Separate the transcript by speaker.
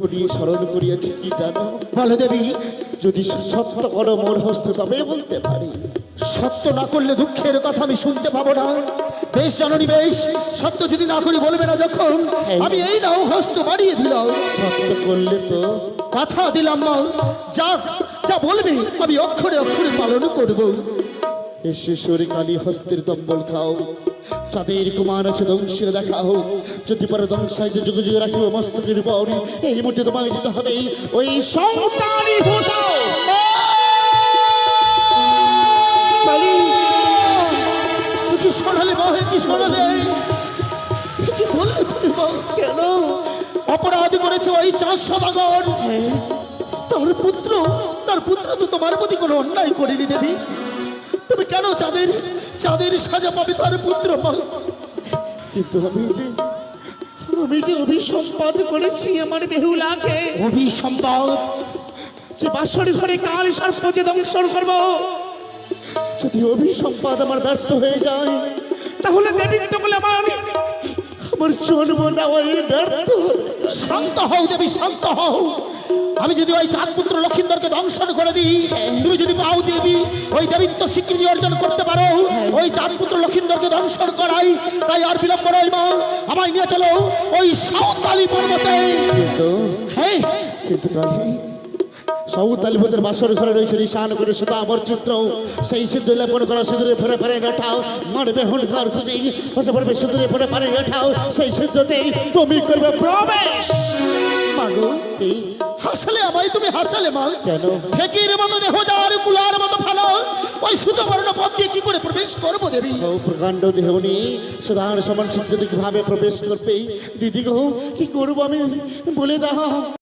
Speaker 1: করিয়ে স্মরণ করিয়াছি কি জানো?
Speaker 2: বলো দেবী
Speaker 1: যদি সত্য করো মোর হস্ত তবে বলতে পারি।
Speaker 2: সত্য না করলে দুঃখের কথা আমি শুনতে পাবো না। বেশ জননী বেশ। সত্য যদি না করি বলবে না যখন? আমি এই নাও হস্ত বাড়িয়ে দিলাম।
Speaker 1: সত্য করলে তো?
Speaker 2: কথা দিলাম মা যা যা বলবে আমি অক্ষরে অক্ষরে পালন করব।
Speaker 1: এসেশ্বরী কালী হস্তের দম্বল খাও। চাঁদের কুমার আছে ধ্বংসের দেখাও যদি পরে ধ্বংসায় যে যুগে যুগে রাখিব মস্তকের উপর এই মুহূর্তে তোমাকে যেতে হবে ওই
Speaker 2: কালী তুই কি শোনালে কি শোনালে? কি বললে তুমি
Speaker 1: কেন?
Speaker 2: অপরাধ করেছে ওই চাষ সদাগর। তার পুত্র তার পুত্র তো তোমার প্রতি কোনো অন্যায় করেনি দেবী। তুমি কেন চাঁদের চাঁদের সাজা পাবে তার পুত্র মা
Speaker 1: কিন্তু আমি যে আমি যে অভিসম্পাদ করেছি আমার বেহুলাকে
Speaker 2: অভিসম্বাদ
Speaker 1: যে বাসরি ঘরে কাল সর্পকে দংশন করব যদি অভিসম্পাদ আমার ব্যর্থ হয়ে যায় তাহলে দেবীত্ব বলে আমার আমার জন্ম নেওয়াই ব্যর্থ।
Speaker 2: শান্ত হও দেবী শান্ত হও। আমি যদি ওই চাঁদ পুত্র লক্ষিন্দরকে দংশন করে দিই তুমি যদি পাও দেবী ওই দেবীত্ব স্বীকৃতি অর্জন করতে পারো ওই চাঁদ পুত্র লক্ষিন্দরকে দংশন করাই তাই আর বিলম্ব নয় মা আমায় নিয়ে চলো ওই সাঁওতালি পর্বতে। হ্যাঁ।
Speaker 1: কিন্তু বাসর রয়েছে নিশান করে সুতা আমার চিত্র। সেই সিদ্ধ লেপন করা সিঁদুরে ফেরে ফেরে গাঠাও মারবে হুনকার খুশি হসে পড়বে সিঁদুরে ফেরে ফেরে সেই সিদ্ধতেই তুমি করবে প্রবেশ।
Speaker 2: মাগো
Speaker 1: কি?
Speaker 2: হাসালে আমায় তুমি হাসালে মাল?
Speaker 1: কেন?
Speaker 2: ফেকির মতো দেহ যার কুলার মতো ফেলো। ওই সুতো বর্ণ পথ দিয়ে কি করে প্রবেশ করব দেবী?
Speaker 1: ও প্রকাণ্ড দেহনি সুধার সমান সিদ্ধতে কীভাবে প্রবেশ করবে। দিদি গো কি করব আমি? বলে দাও।